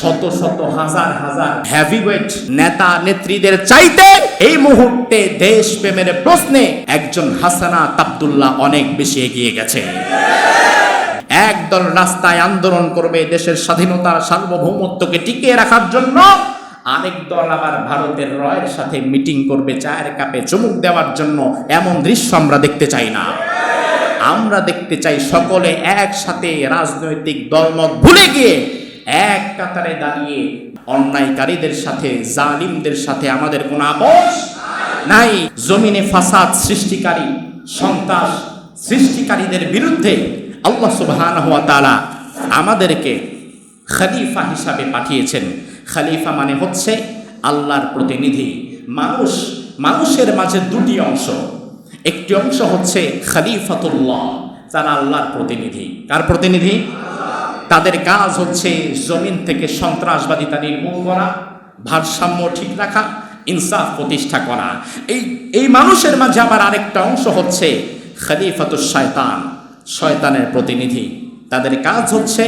শত শত হাজার হাজার হ্যাভিওয়েট নেতা নেত্রীদের চাইতে এই মুহূর্তে দেশ প্রেমের প্রশ্নে একজন হাসানা আব্দুল্লাহ অনেক বেশি এগিয়ে গেছে। একদল রাস্তায় আন্দোলন করবে দেশের স্বাধীনতার সার্বভৌমত্বকে টিকিয়ে রাখার জন্য। আরেক দল আবার ভারতের রয়ের সাথে মিটিং করবে, চায়ের কাপে চুমুক দেওয়ার জন্য। এমন দৃশ্য আমরা দেখতে চাই না। আমরা দেখতে চাই সকলে একসাথে রাজনৈতিক দলমত ভুলে গিয়ে এক কাতারে দাঁড়িয়ে অন্যায়কারীদের সাথে, জালিমদের সাথে আমাদের কোনো আপোষ নাই। জমিনে ফাসাদ সৃষ্টিকারী, সন্ত্রাস সৃষ্টিকারীদের বিরুদ্ধে আল্লাহ সুবহানাহু হওয়া তাআলা আমাদেরকে খলিফা হিসাবে পাঠিয়েছেন। খালিফা মানে হচ্ছে আল্লাহর প্রতিনিধি। মানুষ, মানুষের মাঝে দুটি অংশ। একটি অংশ হচ্ছে খলিফাতুল্লাহ, যারা আল্লাহর প্রতিনিধি। কার প্রতিনিধি? তাদের কাজ হচ্ছে জমিন থেকে সন্ত্রাসবাদিতা নির্মূল করা, ভারসাম্য ঠিক রাখা, ইনসাফ প্রতিষ্ঠা করা। এই এই মানুষের মাঝে আবার আরেকটা অংশ হচ্ছে খলিফাতুল শয়তান, শয়তানের প্রতিনিধি। তাদের কাজ হচ্ছে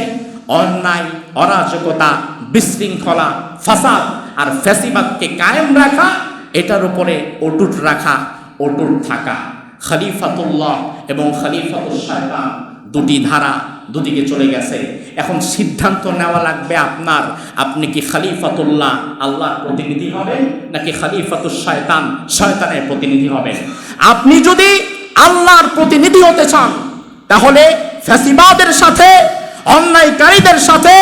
অন্যায়, অরাজকতা, বিশৃঙ্খলা, ফাসাদ আর ফ্যাসিবাদকে কায়েম রাখা, এটার উপরে অটুট রাখা, অটুট থাকা। খলিফাতুল্লাহ এবং খলিফাতুল শয়তান দুটি ধারা দুদিকে চলে গেছে। এখন সিদ্ধান্ত নেওয়া লাগবে আপনার। আপনি কি খলিফাতুল্লাহ আল্লাহর প্রতিনিধি হবেন, নাকি খলিফাতুল শয়তান শয়তানের প্রতিনিধি হবেন? আপনি যদি আল্লাহর প্রতিনিধি হতে চান, তাহলে ফ্যাসিবাদের সাথে, অন্যায়কারীদের সাথে,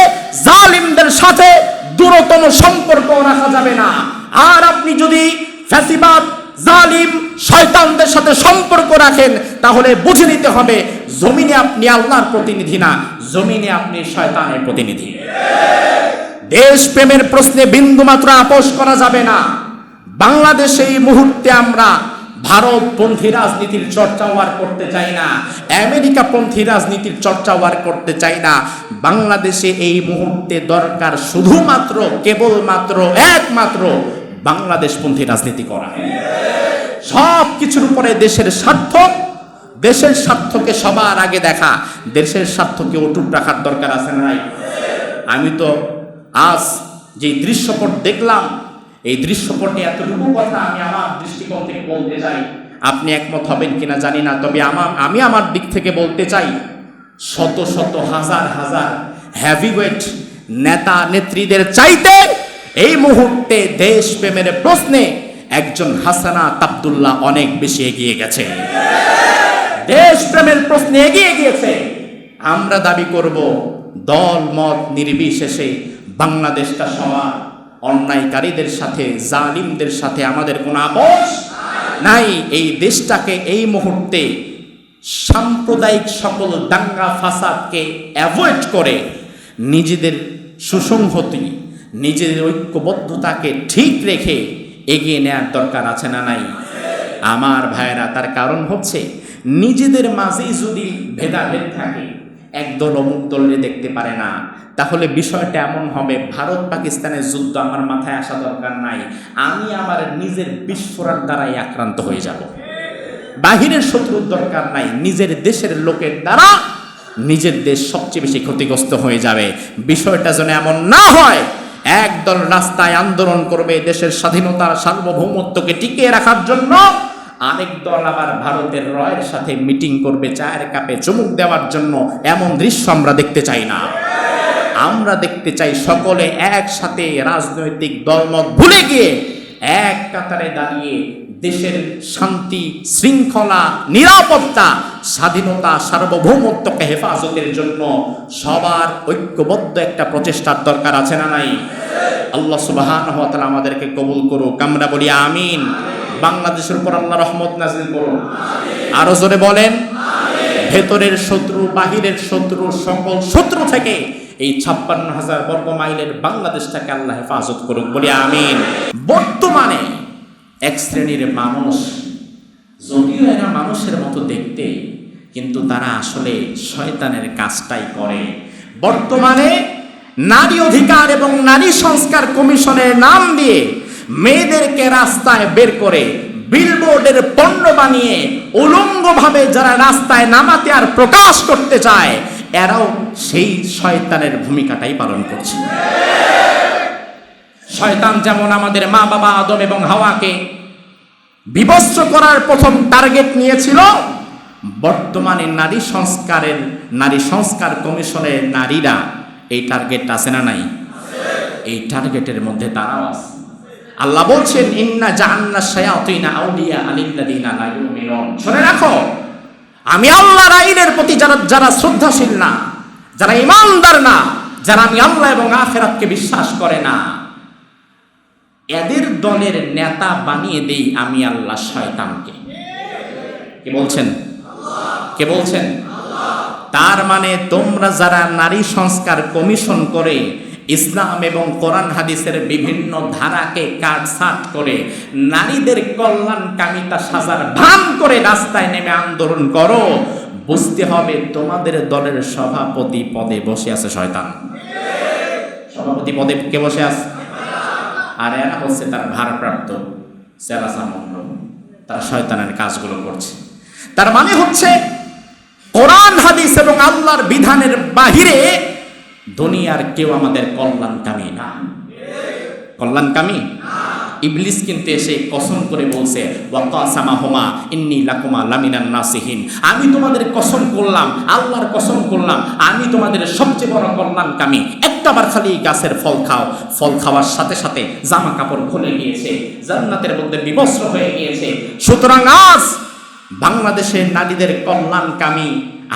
জালিমদের সাথে দূরতম সম্পর্ক রাখা যাবে না। আর আপনি যদি ফ্যাসিবাদ জালিম শয়তানদের সাথে সম্পর্ক রাখেন, তাহলে বুঝে নিতে হবে জমিনে আপনি আল্লাহর প্রতিনিধি না, জমিনে আপনি শয়তানের প্রতিনিধি। দেশ প্রেমের প্রশ্নে বিন্দুমাত্র আপোষ করা যাবে না। বাংলাদেশে এই মুহূর্তে আমরা ভারতপন্থী রাজনীতির চর্চাও আর করতে চাই না, আমেরিকাপন্থী রাজনীতির চর্চাও আর করতে চাই না। বাংলাদেশে এই মুহূর্তে দরকার শুধুমাত্র, কেবলমাত্র, একমাত্র বাংলাদেশপন্থী রাজনীতি করা। সব কিছুর উপরে দেশের স্বার্থ, দেশের স্বার্থকে সবার আগে দেখা। দেশের স্বার্থকে অটুট রাখার দরকার আছে না আমি তো আজ যে দৃশ্যপট দেখলাম, এই দৃশ্যপটে এতটুকু কথা আমি আমার দৃষ্টিকোণ থেকে বলতে চাই। আপনি একমত হবেন কিনা জানি না, তবে আমার আমি আমার দিক থেকে বলতে চাই, শত শত হাজার হাজার হ্যাভিওয়েট নেতা নেত্রীদের চাইতে এই মুহূর্তে দেশ প্রেমের প্রশ্নে একজন হাসানা আব্দুল্লাহ অনেক বেশি এগিয়ে গেছে। দেশ প্রেমের প্রশ্নে এগিয়ে গিয়েছে। আমরা দাবি করব, দল মত নির্বিশেষে বাংলাদেশটা সবার অন্যায়কারীদের সাথে, জালিমদের সাথে আমাদের কোনো আপোষ নাই। এই দেশটাকে এই মুহূর্তে সাম্প্রদায়িক সকল দাঙ্গা ফাসাদকে অ্যাভয়েড করে নিজেদের সুসংহতি নিজেদের ঐক্যবদ্ধতাকে ঠিক রেখে এগিয়ে নেওয়ার দরকার আছে না নাই? আমার ভাইয়েরা, তার কারণ হচ্ছে নিজেদের মাঝেই যদি ভেদাভেদ থাকে, একদল অমুক দলে দেখতে পারে না। তাহলে বিষয়টা এমন হবে, ভারত পাকিস্তানের যুদ্ধ আমার মাথায় আসা দরকার নাই। আমি আমার নিজের বিস্ফোরণ দ্বারাই আক্রান্ত হয়ে যাব। বাহিরের শত্রুর দরকার নাই, নিজের দেশের লোকের দ্বারা নিজের দেশ সবচেয়ে বেশি ক্ষতিগ্রস্ত হয়ে যাবে। বিষয়টা যেন এমন না হয়। একদল রাস্তায় আন্দোলন করবে দেশের স্বাধীনতার সার্বভৌমত্বকে টিকিয়ে রাখার জন্য। আরেক দল আবার ভারতের রয়ের সাথে মিটিং করবে চায়ের কাপে চুমুক দেওয়ার জন্য। এমন দৃশ্য আমরা দেখতে চাই না। আমরা দেখতে চাই সকলে একসাথে রাজনৈতিক দলমত ভুলে গিয়ে এক কাতারে দাঁড়িয়ে দেশের শান্তি শৃঙ্খলা নিরাপত্তা স্বাধীনতা সার্বভৌমত্বকে হেফাজতের জন্য সবার ঐক্যবদ্ধ একটা প্রচেষ্টার দরকার আছে না নাই? আল্লাহ সুবাহান তাআলা আমাদেরকে কবুল করুক। আমরা বলি আমিন। বাংলাদেশের উপর আল্লাহ রহমত নাজিল করুন। আরও জোরে বলেন। ভেতরের শত্রু বাহিরের শত্রু সকল শত্রু থেকে এই ছাপ্পান্ন হাজার বর্গ মাইলের বাংলাদেশটাকে আল্লাহ হেফাজত করুক বলি আমিন। বর্তমানে এক শ্রেণির মানুষ, যদিও এরা মানুষের মতো দেখতে, কিন্তু তারা আসলে শয়তানের কাজটাই করে। বর্তমানে নারী অধিকার এবং নারী সংস্কার কমিশনের নাম দিয়ে মেয়েদেরকে রাস্তায় বের করে বিলবোর্ডের পণ্য বানিয়ে উলঙ্গভাবে যারা রাস্তায় নামাতে আর প্রকাশ করতে চায় এরাও সেই শয়তানের ভূমিকাটাই পালন করছে। শয়তান যেমন আমাদের মা বাবা আদম এবং হাওয়াকে বিবস্ত্র করার প্রথম টার্গেট নিয়েছিল, বর্তমানে নারী সংস্কারের, নারী সংস্কার কমিশনের নারীরা এই টার্গেট আছে না নাই? এই টার্গেটের মধ্যে তারাও আছে। আল্লাহ বলছেন, ইন্না জাহান্না শায়াতিনা আউলিয়া আলিল্লাযিনা লা ইউমিনুন। শুনে রাখো আমি আল্লাহর আইনের প্রতি যারা যারা শ্রদ্ধাশীল না, যারা ইমানদার না, যারা আমি আল্লাহ এবং আখেরাতকে বিশ্বাস করে না, এদের দলের নেতা বানিয়ে দেই আমি আল্লাহ শয়তানকে। কে বলছেন? কে বলছেন? তার মানে তোমরা যারা নারী সংস্কার কমিশন করে ইসলাম এবং কোরআন হাদিসের বিভিন্ন ধারাকে কাটছাট করে নারীদের কল্যাণ কামিতা সাজার ভান করে রাস্তায় নেমে আন্দোলন করো। বুঝতে হবে তোমাদের দলের সভাপতি পদে বসে আছে শয়তান। সভাপতি পদে কে বসে আছে? আর এরা হচ্ছে তার ভারপ্রাপ্ত সেরাসামন্ড তারা শয়তানের কাজগুলো করছে। তার মানে হচ্ছে কোরআন, হাদিস এবং আল্লাহর বিধানের বাহিরে দুনিয়ার কেউ আমাদের কল্যাণকামী না। কল্যাণকামী? ইবলিস কিন্তু এসে কসম করে বলছে হোমা ইন্নি লাকুমা লামিনান নাসিহিন। আমি তোমাদের কসম করলাম, আল্লাহর কসম করলাম, আমি তোমাদের সবচেয়ে বড় কল্যাণকামী। একটাবার খালি গাছের ফল খাও। ফল খাওয়ার সাথে সাথে জামা কাপড় খুলে গিয়েছে জান্নাতের মধ্যে বিবস্ত্র হয়ে গিয়েছে। সুতরাং আজ বাংলাদেশের নারীদের কল্যাণকামী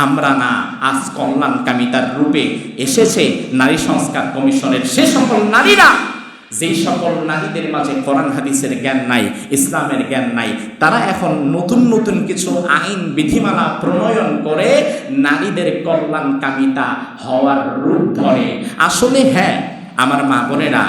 আমরা না আজ কল্যাণকামিতার রূপে এসেছে নারী সংস্কার কমিশনের। সে সকল নারীরা, যেই সকল নারীদের মাঝে কোরআন হাদিসের জ্ঞান নাই, ইসলামের জ্ঞান নাই, তারা এখন নতুন নতুন কিছু আইন, বিধিমালা প্রণয়ন করে নারীদের কল্যাণকামিতা হওয়ার রূপ ধরে। আসলে হ্যাঁ আমার মা বোনেরা,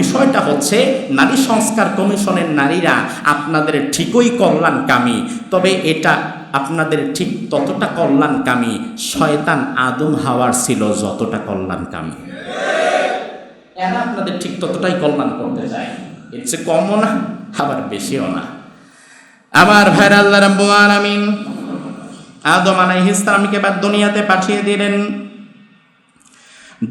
বিষয়টা হচ্ছে নারী সংস্কার কমিশনের নারীরা আপনাদের ঠিকই কল্যাণকামী, তবে এটা আপনাদের ঠিক ততটা কল্যাণকামী শয়তান আদম হাওয়ার ছিল যতটা কল্যাণকামী। এরা আপনাদের ঠিক ততটাই কল্যাণ করতে চায় এর চেয়ে কমও না, আবার বেশিও না। আমার ভাইরা আল্লাহ রাব্বুল আলামিন আদম আলাইহিস সালামকে বাদ দুনিয়াতে পাঠিয়ে দিলেন।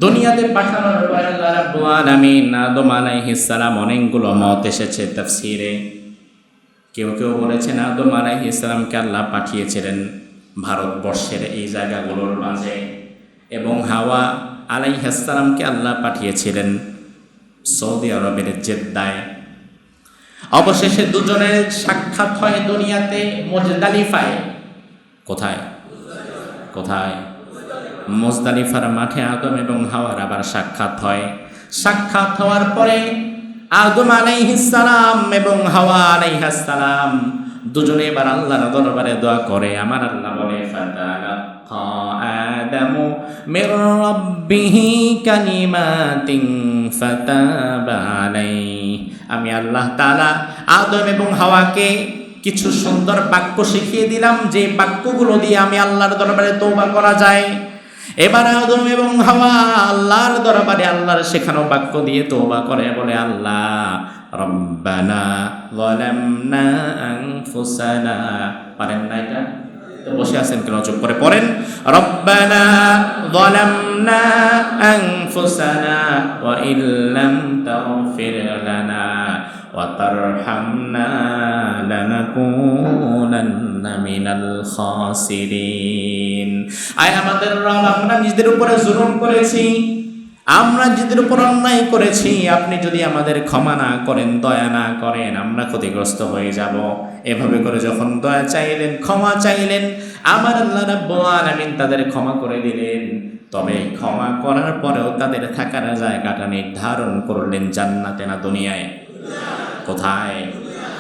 দুনিয়াতে পাঠানোর পরে আল্লাহ রাব্বুল আলামিন আদম আলাইহিস সালাম অনেকগুলো মত এসেছে তাফসীরে। কেউ কেউ বলেছেন আদম আলাই ইসলামকে আল্লাহ পাঠিয়েছিলেন ভারতবর্ষের এই জায়গাগুলোর মাঝে এবং হাওয়া আলাই সালামকে আল্লাহ পাঠিয়েছিলেন সৌদি আরবের জেদ্দায়। অবশেষে দুজনের সাক্ষাৎ হয় দুনিয়াতে মুজদালিফায়। কোথায়? কোথায়? মোজদালিফার মাঠে আদম এবং হাওয়ার আবার সাক্ষাৎ হয়। সাক্ষাৎ হওয়ার পরে আদম আলাইহিসসালাম এবং হাওয়া আলাইহিসসালাম দুজনে এবার আল্লাহর দরবারে দোয়া করে। আমার আল্লাহ বলে আদামু মির রাব্বিহি কালিমাতিন ফাতাবা আমি আল্লাহ তাআলা আদম এবং হাওয়াকে কিছু সুন্দর বাক্য শিখিয়ে দিলাম। যে বাক্যগুলো দিয়ে আমি আল্লাহর দরবারে তৌবা করা যায় এবার আদম এবং হাওয়া আল্লাহর দরবারে আল্লাহর শেখানো বাক্য দিয়ে তৌবা করে, বলে, আল্লাহ, রব্বানা যালামনা আনফুসানা। পারেন না এটা? বসে আছেন কেন? চুপ করে পড়েন। রব্বানা যালামনা আনফুসানা ওয়া ইল্লাম তাগফির লানা ওয়া তারহামনা লানাকুনান্না মিনাল খাসিরিন। আয় আমাদের রব, আমরা নিজেদের উপরে জুলুম করেছি, আমরা নিজেদের উপর অন্যায় করেছি, আপনি যদি আমাদের ক্ষমা না করেন, দয়া না করেন, আমরা ক্ষতিগ্রস্ত হয়ে যাব। এভাবে করে যখন দয়া চাইলেন, ক্ষমা চাইলেন, আমার আল্লাহ রাব্বুল আলামিন তাদের ক্ষমা করে দিলেন। তবে ক্ষমা করার পরেও তাদের থাকার জায়গাটা নির্ধারণ করলেন জান্নাতে না দুনিয়ায়। কোথায়?